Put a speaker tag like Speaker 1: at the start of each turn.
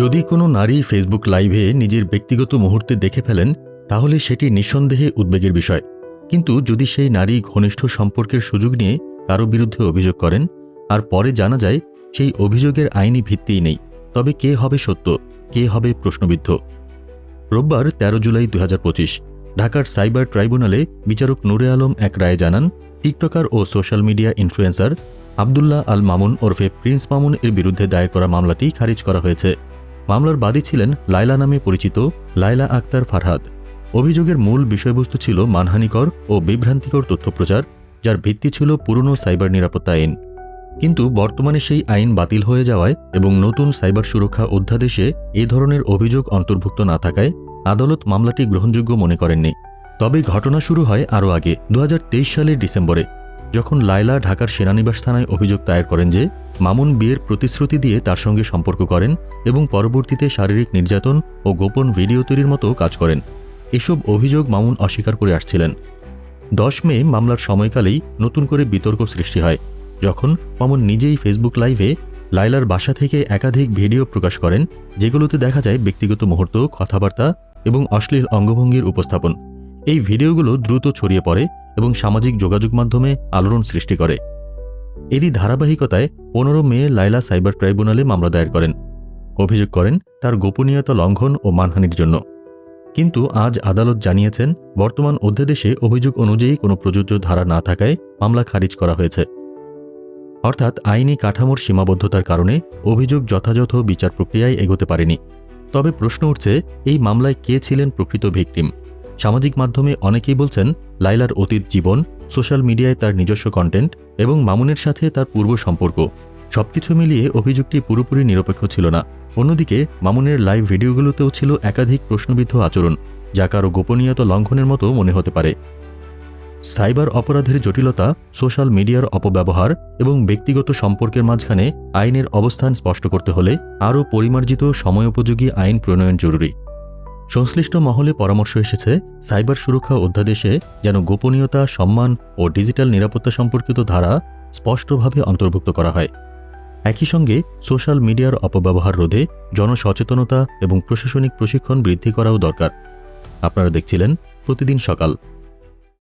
Speaker 1: যদি কোনো নারী ফেসবুক লাইভে নিজের ব্যক্তিগত মুহূর্তে দেখে ফেলেন, তাহলে সেটি নিঃসন্দেহে উদ্বেগের বিষয়। কিন্তু যদি সেই নারী ঘনিষ্ঠ সম্পর্কের সুযোগ নিয়ে কারও বিরুদ্ধে অভিযোগ করেন, আর পরে জানা যায় সেই অভিযোগের আইনি ভিত্তিই নেই, তবে কে হবে সত্য, কে হবে প্রশ্নবিদ্ধ? রোববার তেরো জুলাই দু হাজার পঁচিশ, ঢাকার সাইবার ট্রাইব্যুনালে বিচারক নুরে আলম এক রায়ে জানান, টিকটকার ও social media influencer Abdullah Al Mamun ওরফে প্রিন্স মামুন এর বিরুদ্ধে দায়ের করা মামলাটি খারিজ করা হয়েছে। মামলার বাদী ছিলেন লায়লা নামে পরিচিত লায়লা আক্তার ফারহাদ। অভিযোগের মূল বিষয়বস্তু ছিল মানহানিকর ও বিভ্রান্তিকর তথ্য প্রচার যার ভিত্তি ছিল পুরনো সাইবার নিরাপত্তা আইন। কিন্তু বর্তমানে সেই আইন বাতিল হয়ে যাওয়ায় এবং নতুন সাইবার সুরক্ষা অধ্যাদেশে এ ধরনের অভিযোগ অন্তর্ভুক্ত না থাকায় আদালত মামলাটি গ্রহণযোগ্য মনে করেননি। তবে ঘটনা শুরু হয় আরও আগে দু হাজার তেইশ সালের ডিসেম্বরে, যখন লায়লা ঢাকার সেনানিবাস থানায় অভিযোগ দায়ের করেন যে মামুন বিয়ের প্রতিশ্রুতি দিয়ে তার সঙ্গে সম্পর্ক করেন এবং পরবর্তীতে শারীরিক নির্যাতন ও গোপন ভিডিও তৈরির মতো কাজ করেন। এসব অভিযোগ মামুন অস্বীকার করে আসছিলেন। দশ মে মামলার সময়কালেই নতুন করে বিতর্ক সৃষ্টি হয়, যখন মামুন নিজেই ফেসবুক লাইভে লাইলার বাসা থেকে একাধিক ভিডিও প্রকাশ করেন, যেগুলোতে দেখা যায় ব্যক্তিগত মুহূর্ত, কথাবার্তা এবং অশ্লীল অঙ্গভঙ্গির উপস্থাপন। এই ভিডিওগুলো দ্রুত ছড়িয়ে পড়ে এবং সামাজিক যোগাযোগ মাধ্যমে আলোড়ন সৃষ্টি করে। এরই ধারাবাহিকতায় পনেরো মে লাইলা সাইবার ট্রাইব্যুনালে মামলা দায়ের করেন। অভিযোগ করেন, তার গোপনীয়তা লঙ্ঘন ও মানহানির জন্য। কিন্তু আজ আদালত জানিয়েছেন, বর্তমান অধ্যাদেশে অভিযোগ অনুযায়ী কোনো প্রযোজ্য ধারা না থাকায় মামলা খারিজ করা হয়েছে। অর্থাৎ আইনি কাঠামোর সীমাবদ্ধতার কারণে অভিযোগ যথাযথ বিচার প্রক্রিয়ায় এগোতে পারেনি। তবে প্রশ্ন উঠছে, এই মামলায় কে ছিলেন প্রকৃত ভিকটিম? সামাজিক মাধ্যমে অনেকেই বলছেন লাইলার অতীত জীবন সোশ্যাল মিডিয়ায় তার নিজস্ব কন্টেন্ট এবং মামুনের সাথে তার পূর্ব সম্পর্ক। সবকিছু মিলিয়ে অভিযোগটি পুরোপুরি নিরপেক্ষ ছিল না। অন্যদিকে, মামুনের লাইভ ভিডিওগুলোতেও ছিল একাধিক প্রশ্নবিদ্ধ আচরণ, যা কারও গোপনীয়তা লঙ্ঘনের মতো মনে হতে পারে। সাইবার অপরাধের জটিলতা, সোশ্যাল মিডিয়ার অপব্যবহার এবং ব্যক্তিগত সম্পর্কের মাঝখানে আইনের অবস্থান স্পষ্ট করতে হলে আরও পরিমার্জিত, সময়োপযোগী আইন প্রণয়ন জরুরি। সংশ্লিষ্ট মহলে পরামর্শ এসেছে, সাইবার সুরক্ষা অধ্যাদেশে যেন গোপনীয়তা, সম্মান ও ডিজিটাল নিরাপত্তা সম্পর্কিত ধারা স্পষ্টভাবে অন্তর্ভুক্ত করা হয়। একই সঙ্গে সোশ্যাল মিডিয়ার অপব্যবহার রোধে জনসচেতনতা এবং প্রশাসনিক প্রশিক্ষণ বৃদ্ধি করাও দরকার। আপনারা দেখছিলেন প্রতিদিন সকাল।